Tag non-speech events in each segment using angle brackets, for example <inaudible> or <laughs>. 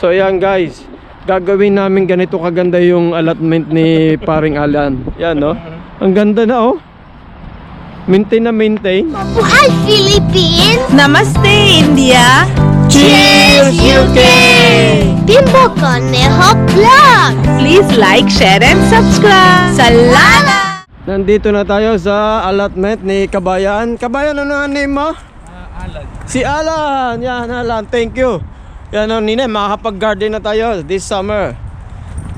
So ayan guys, gagawin namin ganito kaganda yung allotment ni paring Alan. Yan no. Ang ganda na oh. Maintain na maintain. Mabuhay Philippines! Namaste, India! Cheers UK! Bimbo Conejo Vlog! Please like, share, and subscribe! Salamat! Nandito na tayo sa allotment ni Kabayan. Kabayan, ano ang name mo? Alan. Si Alan. Yan, Alan. Thank you. Yan, oh, Nine, makakapag-garden na tayo this summer.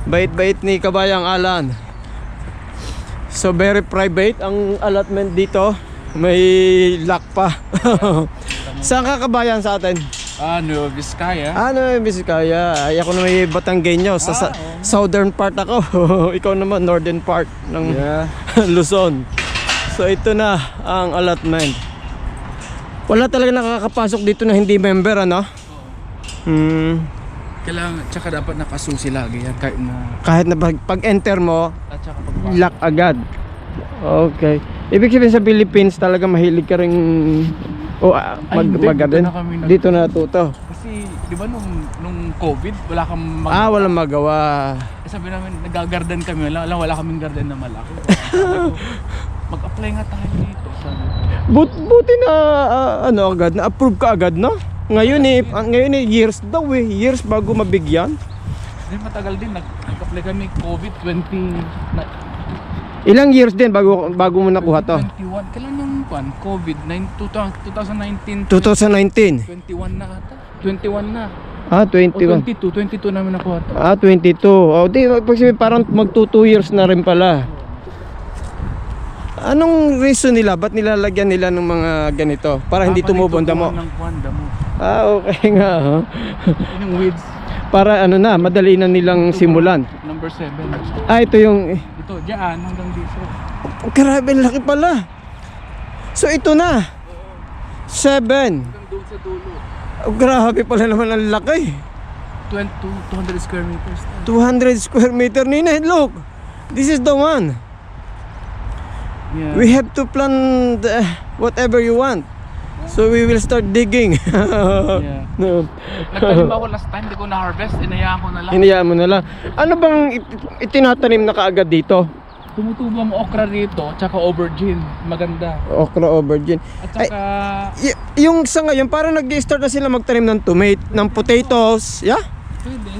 Bait-bait ni Kabayang Alan. So, very private ang allotment dito. May lock pa. <laughs> Saan ka kabayan sa atin? Ano, Vizcaya? Ano yung Bisikaya? Ay, ako na may Batanggenyo. Sa, sa Ah, southern part ako. <laughs> Ikaw naman, northern part ng Yeah. <laughs> Luzon. So ito na ang allotment. Wala talaga nakakapasok dito na hindi member ano? Hmm, Kailangan, tsaka dapat nakasusi lagi yan kahit na... kahit na pag, pag-enter mo, At tsaka pag lock agad. Okay. Ibig sabihin sa Philippines talaga mahilig ka ring o ah, mag, Ay, hindi. mag-garden? Dito na kami nag- Dito na natuto. Kasi, di ba nung, nung COVID, wala kang mag... Ah, walang magawa. Eh, Sabi namin, nag-garden kami. Wala, wala, wala kaming garden na malaki. <laughs> Mag-apply nga tayo dito. Sabi. But, buti na ah, ano agad, na approve ka agad, no? Ngayon eh, ngayon eh years daw eh, years bago mabigyan. Di matagal din. Nag- Nag-apply kami COVID 20... Na, Ilang years din bago bago mo nakuha to? 21. Kailan yung kwan? COVID? 9, 2019? 2019. 21 na ata. 21 na. Ah, O 21. 22. 22 namin nakuha to. Ah, 22. Oh, di pag parang magto 2 years na rin pala. Anong reason nila? Ba't nilalagyan nila ng mga ganito? Para hindi tumubo ang damo? ng kwan, damo. Ah, okay <laughs> nga. Yun yung weeds. Para ano na, madali na nilang simulan. Number 7. Ah, ito yung... Ito, diyan hanggang dito. Oh, grabe, laki pala. So, ito na. 7. Hanggang doon sa dulo. Oh, grabe pala naman ang laki. 20, 200 square meters. 200 square meter nina. Look, this is the one. Yeah. We have to plant uh, whatever you want. So we will start digging. yeah. <laughs> no. Nagtanim ako last time, di ko na-harvest. Inayaan ko na lang. Hinayaan mo na lang. Ano bang it- itinatanim na kaagad dito? Tumutubo ang okra rito, tsaka aubergine. Maganda. Okra aubergine. At Ay, saka, y- yung sa ngayon, parang nag-start na sila magtanim ng tomato, ng potatoes. Yeah? pwede.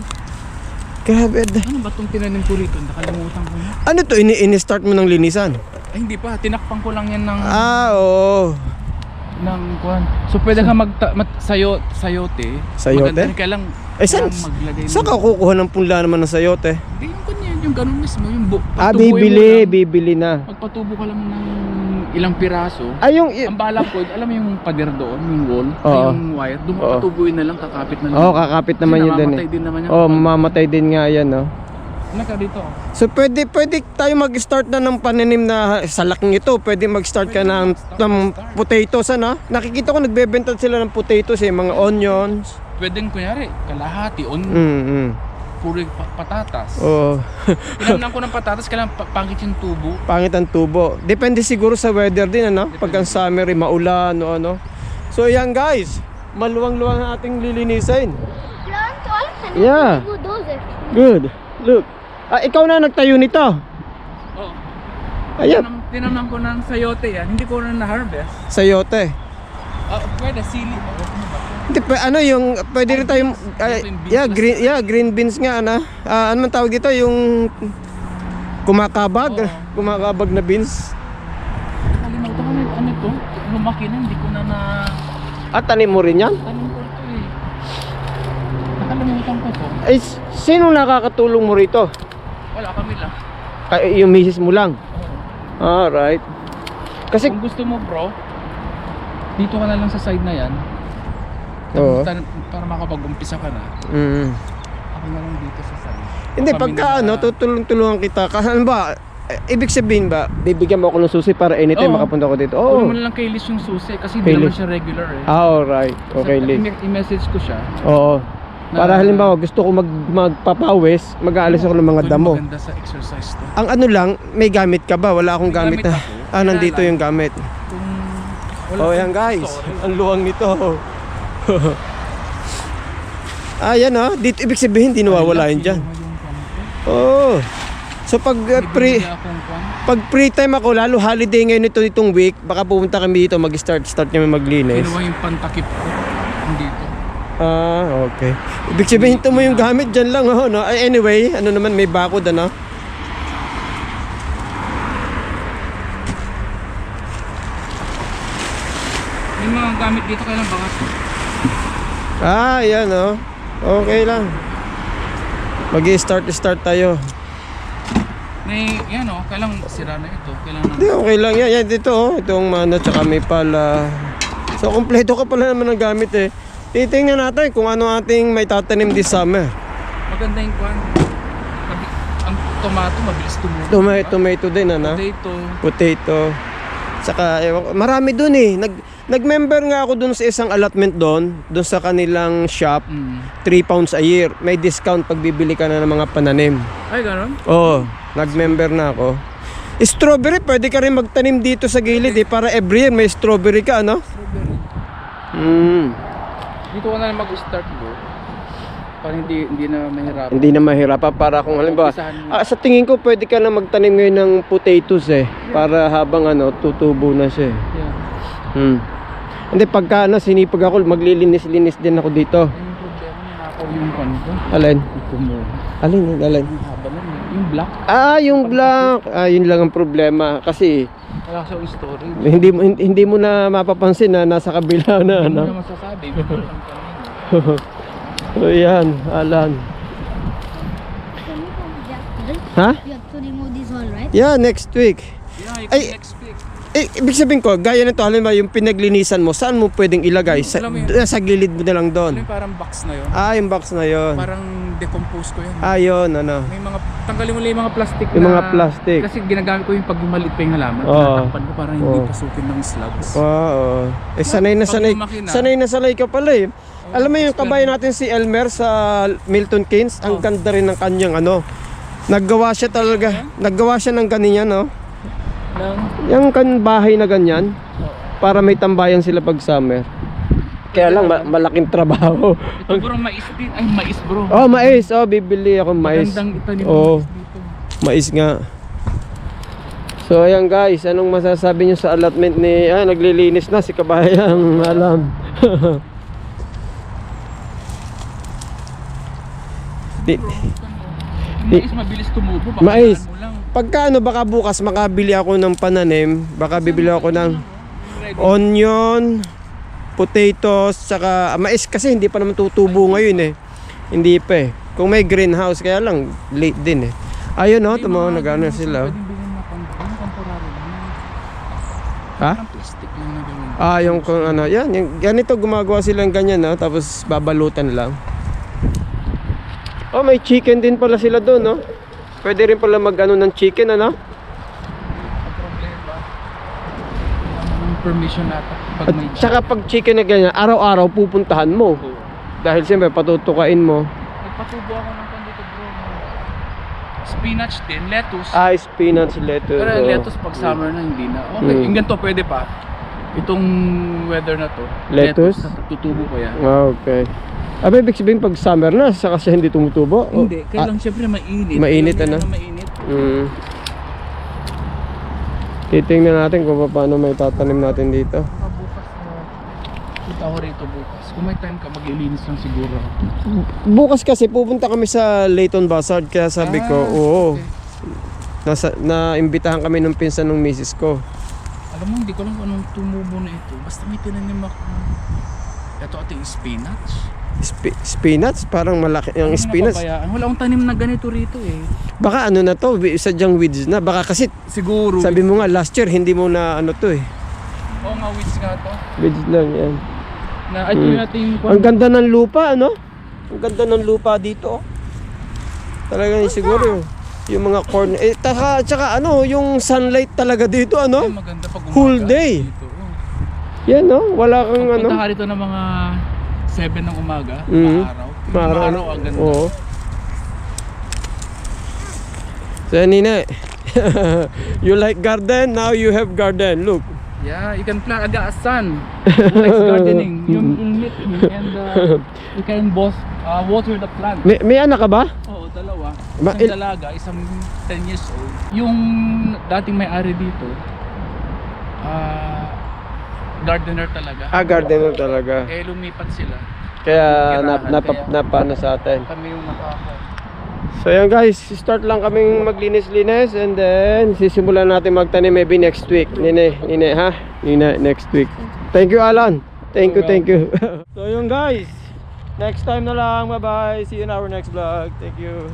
Grabe. Ano ba itong tinanim ko rito? Nakalimutan ko na. Ano to? Ini- ini-start mo ng linisan? Ay, hindi pa. Tinakpan ko lang yan ng, Ah, oo. Ng kwan. So, pwede ka mag, mat, sayo, sayote. Sayote? Maganda. Kaya lang, Eh, saan, saan ka kukuha ng punla naman ng sayote? Hindi yung ganyan, yung ganun mismo. Yung bu- Ah, bibili, bibili na. Magpatubo ka lang ng ilang piraso. Ay, yung... Ang bala ko, alam mo yung pader doon, yung wall, Oo. yung wire, doon Oo. patubuin na lang, kakapit na lang. Oo, oh, kakapit naman yun din namamatay eh. din naman yan. Oh, mamamatay din nga yan, no? Ano ka dito? So pwede pwede tayo mag-start na ng pananim na sa laking ito. Pwede mag-start ka ng, ng potatoes ano? Nakikita ko nagbebenta sila ng potatoes eh, mga onions. Pwedeng kunyari, kalahati, on, Mm. mm. puro pa- patatas. Oh, <laughs> Pinamnan ko ng patatas, kailangan pa- pangit yung tubo. pangit ang tubo. Depende siguro sa weather din ano? Pag ang summer, eh, maulan o ano. So yan guys, maluwang-luwang ang ating lilinisin. Yeah. Good. Look. Ah, ikaw na nagtayo nito. Oh. Ayan, Tinam, tinamnan ko ng sayote yan, hindi ko na na-harvest. sayote. Ah, pwede, sili. Hindi, pa- ano yung, pwede rin Ito yung beans yeah, green, yeah, green beans nga, ano. Ah, ano man tawag dito, yung kumakabag, Oo. kumakabag na beans. Nakalimutan ko na ano to, lumaki na, hindi ko na na... At tanim mo rin yan? Tanong ko ito eh. Nakalimutan ko to. Ay, s- sino nakakatulong mo rito? Wala kami lang. Kay, yung misis mo lang? Oo. Alright. Kasi, Kung gusto mo bro, dito ka na lang sa side na yan. Oo. Tan- para makapag-umpisa ka na. mm, Ako na lang dito sa side. hindi, Kami pagka na- ano, tutulong-tulungan kita. Kasi ano ba, eh, ibig sabihin ba, bibigyan mo ako ng susi para anytime Oo. makapunta ko dito? Kunin Oo. mo na lang kay Liz yung susi kasi hindi naman siya regular eh. Ah, alright. Okay, So, Liz. I-message ko siya. Oo. Na- Para halimbawa gusto ko mag magpapawis, mag-aalis ako ng mga damo. Maganda sa exercise to. Ang ano lang, may gamit ka ba? Wala akong gamit, na. ako. Ah, nandito yung gamit. Oh, yan guys. Ang luwang nito. <laughs> Ah, yan oh. Dito, ibig sabihin, di nawawala yun dyan. Oo. Oh. So pag uh, pre, Hindi pag free time ako, lalo holiday ngayon ito itong week, baka pupunta kami dito, mag-start, start kami maglinis. Kinuha yung pantakip ko. Dito. Ah, okay. Ibig sabihin ito mo yung gamit dyan lang, oh, no? Ay, Anyway, ano naman, may bakod, ano? May mga gamit dito kailan baka Ah, yan, oh. Okay lang. Mag-start, start tayo. may yan oh, kailang sira na ito. Kailang Hindi, okay lang yan. Yan, dito, oh. Itong mana, tsaka may pala. So, kompleto ka pala naman ng gamit, eh. Titingnan natin kung ano ating may tatanim this summer. maganda yung kwan. Ang tomato mabilis tumubo. Tomato, tomato din, ano? Potato. potato. Saka ewan marami doon eh. Nag nag-member nga ako doon sa isang allotment doon, doon sa kanilang shop, Mm. 3 pounds a year. May discount pag bibili ka na ng mga pananim. Ay, gano'n? Oo, nag-member na ako. Strawberry, pwede ka rin magtanim dito sa gilid eh, para every year may strawberry ka, ano? Strawberry. Mm. Dito ko na lang mag-start bro. Para hindi hindi na mahirapan. Hindi na mahirap para kung halimbawa, ah, sa tingin ko pwede ka na magtanim ngayon ng potatoes eh, para habang ano, tutubo na siya eh. Yeah. Hmm. Hindi, pagka ano, sinipag ako, maglilinis-linis din ako dito. Yung problema na nakaw yung pan ko. Alin? Ito mo. Alin, alin? Haba na. Yung black. Ah, yung black. Ah, yun lang ang problema. Kasi, Wala sa yung story. hindi, mo- hindi, hindi mo na mapapansin na nasa kabila na, Hindi mo ano. na masasabi. <laughs> So, yan, Alan. Ha? You have to remove this one, right? Yeah, next week. Yeah, Ay- next week. Eh, ibig sabihin ko, gaya nito, halimbawa yung pinaglinisan mo, saan mo pwedeng ilagay? Sa, sa gilid mo na lang Ano doon. parang box na yun? Ah, yung box na yun. Parang decompose ko yun. Ah, yun, ano. May mga, tanggalin mo lang yung mga plastic Yung na, mga plastic. Kasi ginagamit ko yung pag maliit pa yung halaman. Oo. Tinatakpan ko para hindi Oo. pasukin ng slugs. Oo. Eh, sanay na Pag sanay. lumaki na. Sanay na sanay ka pala eh. Alam mo yung kabayan natin si Elmer sa Milton Keynes, ang Oh. ganda rin ng kanyang ano. Naggawa siya talaga. Naggawa siya ng ganyan, no? Lang. Yung kan bahay na ganyan para may tambayan sila pag summer. Kaya lang ma- malaking trabaho. Ito bro, mais din. Ay, mais bro. oh, mais. Oh, bibili ako mais. Magandang itanim Oh. mais dito. Mais nga. So ayan guys, anong masasabi niyo sa allotment ni ah, naglilinis na si kabayang alam. <laughs> Di, Yung mais mabilis tumubo. baka Mais. mo lang. pagka ano baka bukas makabili ako ng pananim, baka bibili ako ng Ready. onion, potatoes, saka ah, mais kasi hindi pa naman tutubo ngayon eh. Hindi pa eh. Kung may greenhouse kaya lang late din eh. Ayun oh, tumawa ano ganun sila. oh. Na. Ha? Na. Ah, yung kung ano, yan, yung, ganito gumagawa silang ganyan, no? tapos babalutan lang. Oh, may chicken din pala sila doon, no? Pwede rin pala mag ano ng chicken, ano? Ang problema, yung permission nata. Pag At may saka pag chicken na ganyan, araw-araw pupuntahan mo. Dahil siyempre patutukain mo. Nagpatubo ako ng pandito bro. Spinach din, lettuce. Ah, spinach, lettuce. Pero oh. lettuce pag summer na hindi na. Okay, Mm. yung ganito pwede pa. Itong weather na to. Lettuce? tutubo ko yan. Ah, okay. Abe, ibig sabihin pag summer na, saka siya hindi tumutubo? O- Hindi, kailang syempre mainit. Mainit, Kailang ano? na mainit. Mm. Titingnan natin kung paano may tatanim natin dito. Na kita ko rito bukas. Kung may time ka, maglilinis lang siguro. Bukas kasi pupunta kami sa Layton Bazaar kaya sabi ko, Ah, oo. okay. Nasa naimbitahan kami ng pinsan ng misis ko. Alam mo, hindi ko lang kung anong tumubo na ito. Basta may tinanim ako. Ito ating spinach. Spi- spinach, parang malaki ang Ano spinach. napabayaan? Wala akong tanim na ganito rito eh. Baka ano na to, wi- sadyang weeds na. Baka kasi Siguro. sabi mo nga last year hindi mo na ano to eh. Oo nga, weeds nga to. Weeds lang yan. Na, ay, Mm. natin yung Ang ganda ng lupa, ano? Ang ganda ng lupa dito. oh. Talagang siguro yung, yung mga corn. Eh, taka, tsaka ano, yung sunlight talaga dito, Ay, ano? maganda pag umaga. Whole day. Dito, oh. Yan, no? Wala kang ano. Punta ka rito ng mga 7 ng umaga, Mhm. maaraw. Maaraw. Maaraw ang ganda. Oo. So, Nina, <laughs> you like garden, now you have garden. Look. Yeah, you can plant agaasan. Who likes gardening? <laughs> You, me and uh, we can both Ah, water the plant. May, may anak ka ba? Oo, dalawa. Ba- Isang dalaga, isang 10 years old. Yung dating may-ari dito, ah, gardener talaga. Ah, gardener talaga. Eh, lumipat sila. Kaya nap, Tirahan, nap, kaya- napano sa atin. Kami yung nakaka... So yan guys, start lang kaming maglinis-linis and then sisimulan natin magtanim maybe next week. Nine, nine ha? Nine, next week. Thank you Alan. Thank you, thank you. <laughs> so yun guys. Next time na lang. Bye-bye. See you in our next vlog. Thank you.